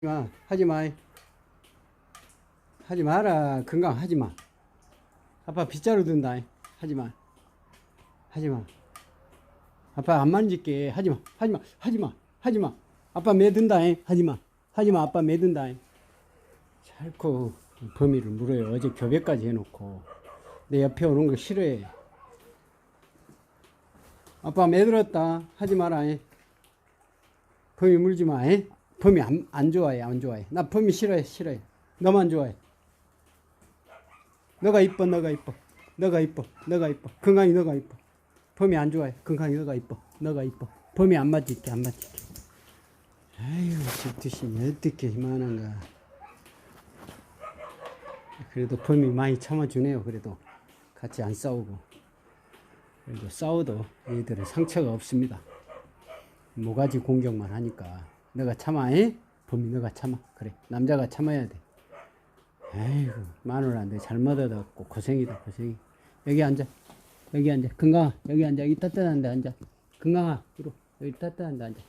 마, 하지 마. 하지 마라. 건강 하지 마. 아빠 빗자루 든다. 하지 마. 하지 마. 아빠 안 만질게. 하지 마. 하지 마. 하지 마. 하지 마. 아빠 매든다. 하지 마. 하지 마. 아빠 매든다. 자꾸 범위를 물어요. 어제 교배까지 해놓고 내 옆에 오는 거 싫어해. 아빠 매들었다. 하지 마라. 범위 물지 마. 에? 범위 안, 안 좋아해, 안 좋아해. 나 범위 싫어해, 싫어해. 너만 좋아해. 너가 이뻐, 너가 이뻐. 너가 이뻐, 너가 이뻐. 건강이 너가 이뻐. 범위 안 좋아해. 건강이 너가 이뻐. 너가 이뻐. 범위 안 맞을게, 안 맞을게. 아유, 집드시니 어떻게 희망한가. 그래도 범위 많이 참아주네요, 그래도. 같이 안 싸우고. 그래도 싸워도 얘들은 상처가 없습니다. 모가지 공격만 하니까 너가 참아 에? 범이 너가 참아. 그래 남자가 참아야 돼. 아이고 마누라한테 잘못 얻었고 고생이다 고생이. 여기 앉아 여기 앉아. 건강아 여기 앉아. 이 따뜻한 데 앉아. 건강아 이리 와. 여기 따뜻한 데 앉아.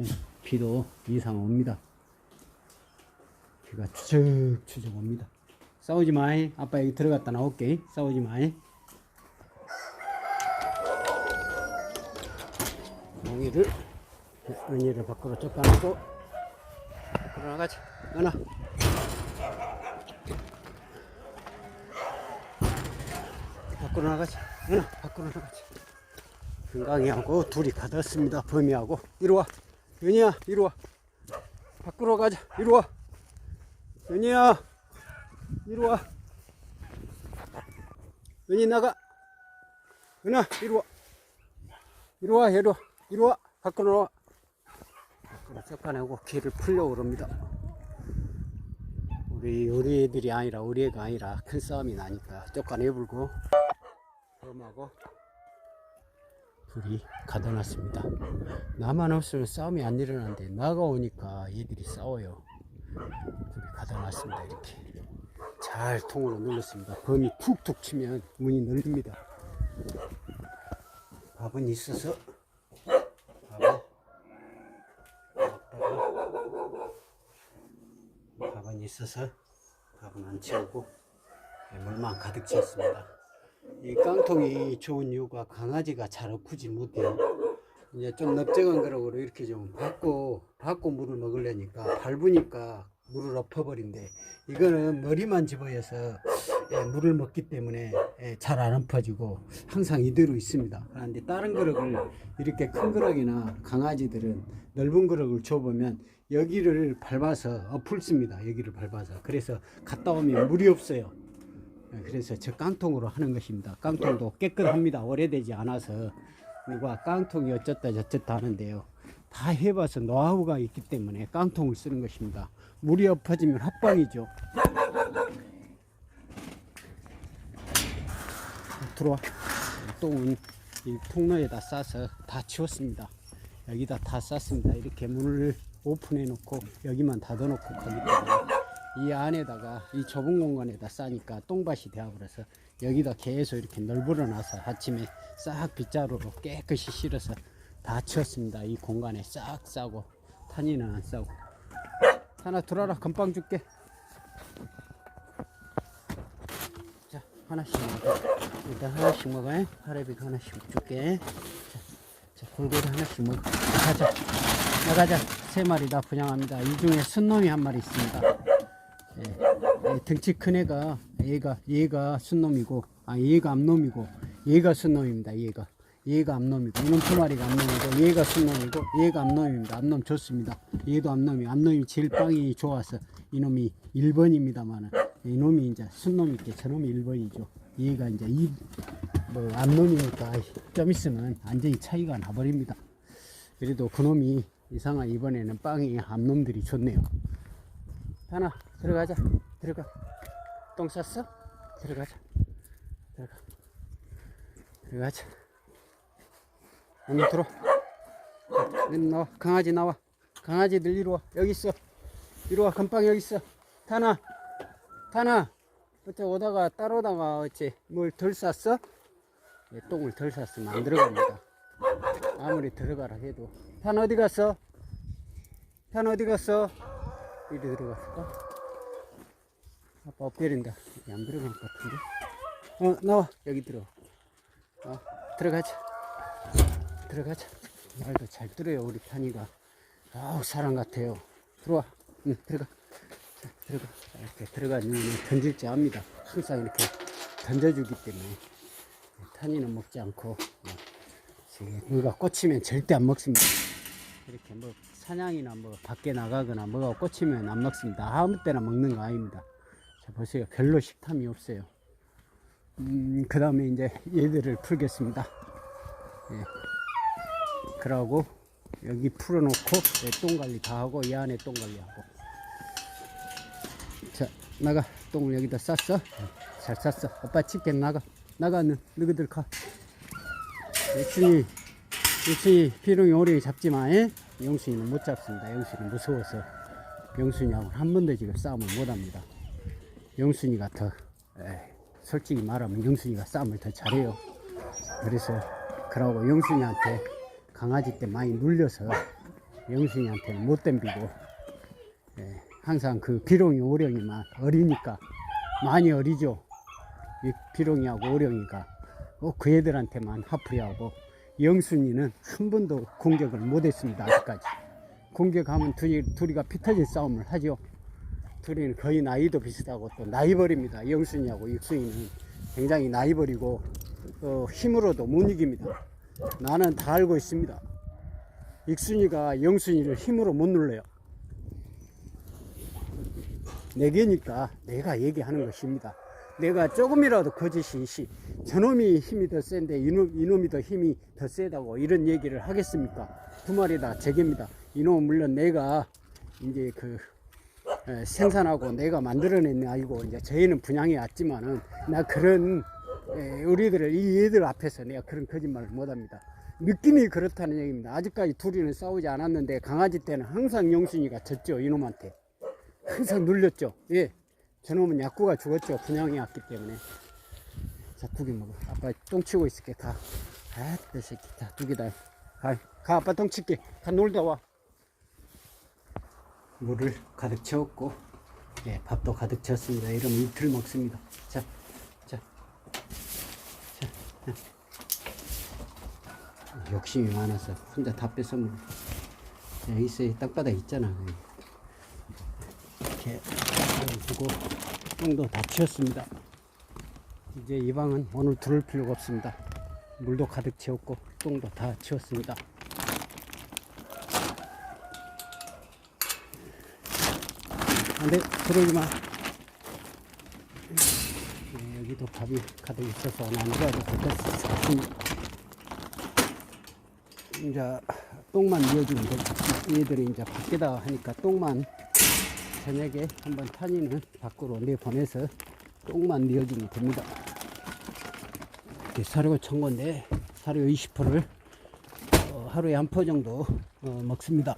예, 비도 이상 옵니다. 비가 추적추적 옵니다. 싸우지 마 에? 아빠 여기 들어갔다 나올게 싸우지 마 에? 몽이를 은희를 밖으로 쫓아내고. 밖으로 나가자 은아 밖으로 나가자 은아 밖으로 나가자 건강이하고 둘이 가뒀습니다. 범이하고. 이리와. 은희야 이리와. 밖으로 가자. 이리와. 은희야 이리와. 은희 나가. 은아 이리와 이리와. 이리와 이리와. 밖으로 나와 밖으로 쫓아내고 길을 풀려고 그럽니다. 우리 우리 애들이 아니라 우리 애가 아니라 큰 싸움이 나니까 쫓아내불고 범하고 둘이 가둬놨습니다. 나만 없으면 싸움이 안 일어나는데 나가 오니까 얘들이 싸워요. 둘이 가둬놨습니다 이렇게. 잘 통으로 눌렀습니다. 범이 툭툭 치면 문이 열립니다. 밥은 있어서 밥은 밥은 있어서 밥은 안 채우고 예, 물만 가득 채웠습니다. 이 깡통이 좋은 이유가 강아지가 잘 엎지 못해요. 이제 좀 넓적한 거라고 이렇게 좀 받고 받고 물을 먹으려니까 밟으니까 물을 엎어버린대. 이거는 머리만 집어여서 예, 물을 먹기 때문에 예, 잘안 엎어지고 항상 이대로 있습니다. 그런데 다른 그릇을 이렇게 큰 그릇이나 강아지들은 넓은 그릇을 줘보면 여기를 밟아서 엎을습니다. 여기를 밟아서. 그래서 갔다 오면 물이 없어요. 예, 그래서 저 깡통으로 하는 것입니다. 깡통도 깨끗합니다. 오래되지 않아서. 누가 깡통이 어쩌다 저쩌다 하는데요. 다 해봐서 노하우가 있기 때문에 깡통을 쓰는 것입니다. 물이 엎어지면 합방이죠. 들어와. 똥은 이 통로에다 싸서 다 치웠습니다. 여기다 다 쌌습니다. 이렇게 문을 오픈해 놓고 여기만 닫아 놓고 때문에 이 안에다가 이 좁은 공간에다 싸니까 똥밭이 되어버려서 여기다 계속 이렇게 널브러 놔서 아침에 싹 빗자루로 깨끗이 실어서 다 치웠습니다. 이 공간에 싹 싸고 탄이는 안 싸고 하나 들어라 금방 줄게 자 하나씩 먹어. 일단 하나씩 먹어. 잉? 하레비가 하나씩 줄게. 자, 자 골고루 하나씩 먹어. 가자. 나가자. 세 마리 다 분양합니다. 이 중에 순놈이 한 마리 있습니다. 예, 예, 덩치 큰 애가 얘가 얘가 순놈이고 아 얘가 암놈이고 얘가 순놈입니다 얘가. 얘가 암놈이고 이놈 두 마리가 암놈이고 얘가 순놈이고 얘가 암놈입니다. 암놈 좋습니다. 얘도 암놈이 암놈이 제일 빵이 좋아서 이놈이 1번입니다만은 이놈이 이제 순놈이께 저놈이 1번이죠. 얘가 이제 이 뭐 암놈이니까 좀 있으면 완전히 차이가 나버립니다. 그래도 그놈이 이상한 이번에는 빵이 암놈들이 좋네요. 하나 들어가자. 들어가. 똥 쌌어? 들어가자. 들어가. 들어가자. 언니 들어. 나와. 강아지 나와. 강아지들 이리 와. 여기 있어. 이리 와. 건빵 여기 있어. 타나 타나 어째 오다가 따로다가 어째 뭘 덜 쌌어? 예, 똥을 덜 쌌으면 안 들어갑니다 아무리 들어가라 해도 탄 어디 갔어? 탄 어디 갔어? 이리 들어갔을까? 아빠 엎드린다. 안 들어갈 것 같은데. 어, 나와. 여기 들어. 어, 들어가자. 들어가자. 말도 잘 들어요, 우리 탄이가. 아우, 사람 같아요. 들어와. 응, 들어가. 자, 들어가. 이렇게 들어가니 던질 줄 압니다. 항상 이렇게 던져주기 때문에. 탄이는 먹지 않고, 어, 지금 누가 꽂히면 절대 안 먹습니다. 이렇게 뭐 사냥이나 뭐 밖에 나가거나 뭐가 꽂히면 안 먹습니다. 아무 때나 먹는 거 아닙니다. 자, 보세요. 별로 식탐이 없어요. 음, 그 다음에 이제 얘들을 풀겠습니다. 예. 그러고 여기 풀어놓고 내똥 관리 다 하고 이 안에 똥 관리하고. 자, 나가. 똥을 여기다 쌌어? 예, 잘 쌌어. 오빠 집게 나가. 나가는 너희들 가. 육순이, 육순이 피롱이 오래 잡지 마. 예? 영순이는 못 잡습니다. 영순이 무서워서. 영순이하고 한 번도 지금 싸움을 못 합니다. 영순이가 더, 에이, 솔직히 말하면 영순이가 싸움을 더 잘해요. 그래서, 그러고 영순이한테 강아지 때 많이 눌려서 영순이한테는 못 덤비고, 예, 항상 그 비룡이 오령이만 어리니까 많이 어리죠. 이 비룡이하고 오령이가 꼭그 애들한테만 하프리하고 영순이는 한 번도 공격을 못했습니다. 아직까지 공격하면 둘이, 둘이가 피 터진 싸움을 하죠. 둘이는 거의 나이도 비슷하고 또 나이벌입니다. 영순이하고 육순이는 굉장히 나이벌이고 어, 힘으로도 못 이깁니다. 나는 다 알고 있습니다. 익순이가 영순이를 힘으로 못 눌러요. 내게니까 내가 얘기하는 것입니다. 내가 조금이라도 거짓이 시 저놈이 힘이 더 센데 이놈, 이놈이 더 힘이 더 세다고 이런 얘기를 하겠습니까? 두 마리 다 제게입니다. 이놈은 물론 내가 이제 그 에, 생산하고 내가 만들어낸 아이고 이제 저희는 분양이 왔지만은 나 그런 에, 우리들을 이 애들 앞에서 내가 그런 거짓말을 못합니다. 느낌이 그렇다는 얘기입니다. 아직까지 둘이는 싸우지 않았는데 강아지 때는 항상 영순이가 졌죠 이놈한테 항상 눌렸죠. 예, 저놈은 약구가 죽었죠. 분양이 왔기 때문에. 자, 두개 먹어. 아빠 똥 치고 있을게. 가. 아, 내 새끼. 자, 두개 다. 가. 가, 아빠 똥 칠게. 가, 놀다 와. 물을 가득 채웠고, 예, 밥도 가득 채웠습니다. 이러면 이틀 먹습니다. 자, 자. 자, 자. 욕심이 많아서 혼자 다 뺏어 먹어. 자, 있어요. 땅바닥 있잖아. 여기. 이렇게 두고 똥도 다 치웠습니다. 이제 이 방은 오늘 두를 필요가 없습니다. 물도 가득 채웠고 똥도 다 치웠습니다. 안돼 들어오지 마. 네, 여기도 밥이 가득 있어서 들어가도 될것 같습니다. 이제 똥만 이어주면 되지. 얘들이 이제 밖에다 하니까 똥만 저녁에 한번 탄이는 밖으로 내보내서 똥만 내어주면 됩니다. 이렇게 사료 천 건데 사료 20%를 어, 하루에 한 포 정도 어, 먹습니다.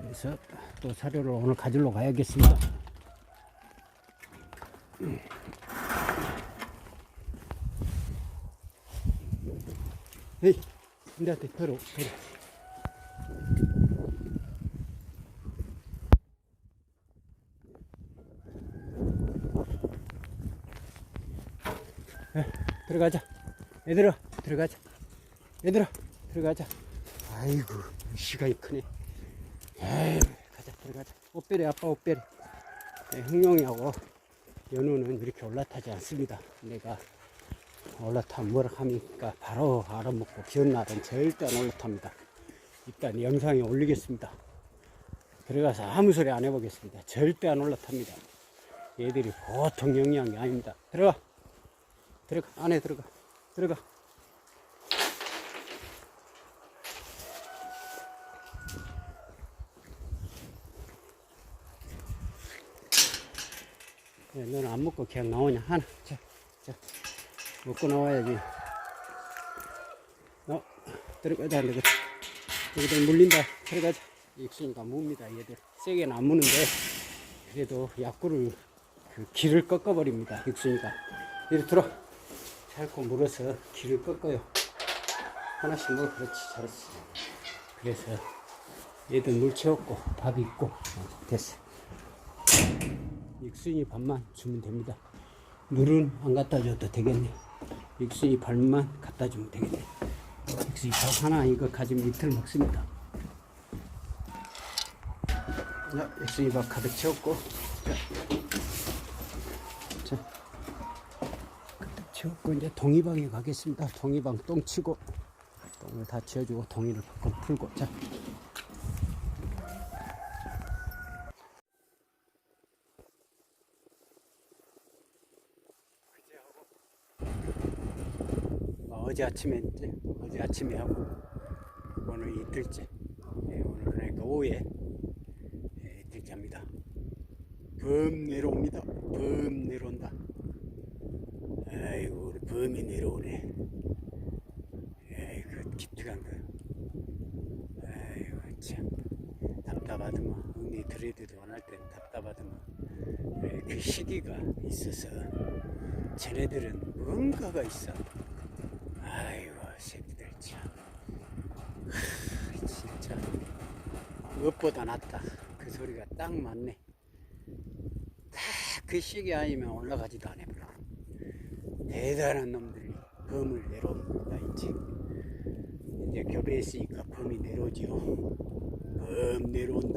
그래서 또 사료를 오늘 가지러 가야겠습니다. 에이, 근데 한테 들어, 들어. 들어가자. 얘들아, 들어가자. 얘들아, 들어가자. 아이고, 시간이 크네. 에이, 가자, 들어가자. 옷베리, 아빠 옷베리. 네, 흥룡이하고 연우는 이렇게 올라타지 않습니다. 내가 올라타면 뭐라 하니까 바로 알아먹고 기운 날은 절대 안 올라탑니다. 일단 영상에 올리겠습니다. 들어가서 아무 소리 안 해보겠습니다. 절대 안 올라탑니다. 얘들이 보통 영양이 아닙니다. 들어가. 들어가 안에 들어가 들어가. 야, 너는 안 먹고 그냥 나오냐? 하나 자, 자 먹고 나와야지. 어 들어가자 안 되겠다 여기다 물린다. 들어가자. 익수니까 묵니다 얘들. 세게는 안 무는데. 그래도 약구를 그 길을 꺾어버립니다 익수니까 이리 들어 살고 물어서 길을 꺾어요. 하나씩 먹어. 그렇지. 잘했어. 그래서 얘들 물 채웠고, 밥이 있고, 어, 됐어. 익순이 밥만 주면 됩니다. 물은 안 갖다 줘도 되겠네. 익순이 밥만 갖다 주면 되겠네. 익순이 밥 하나 이거 가지면 이틀 먹습니다. 자, 익순이 밥 가득 채웠고, 자, 자, 채웠고 이제 동이방에 가겠습니다. 동이방 똥 치고 똥을 다 치워주고 동이를 밖으로 풀고, 자. 어, 어제 아침에 이제 어제 아침에 하고 오늘 이틀째. 예, 오늘 그러니까 오후에 예, 이틀째입니다. 범 내려옵니다. 범 내려온다 아이고 우리 범이 내려오네. 아이고 기특한 거. 아이고 참. 답답하더만. 언니 드레드도 안 할 땐 답답하더만. 예, 그 시기가 있어서 쟤네들은 뭔가가 있어. 아이고 새끼들 참. 하, 진짜. 무엇보다 낫다. 그 소리가 딱 맞네. 다그 시기 아니면 올라가지도 않아 대단한 놈들이 범을 내려옵니다 이제. 이제 교배했으니까 범이 내려오지요. 범 내려온다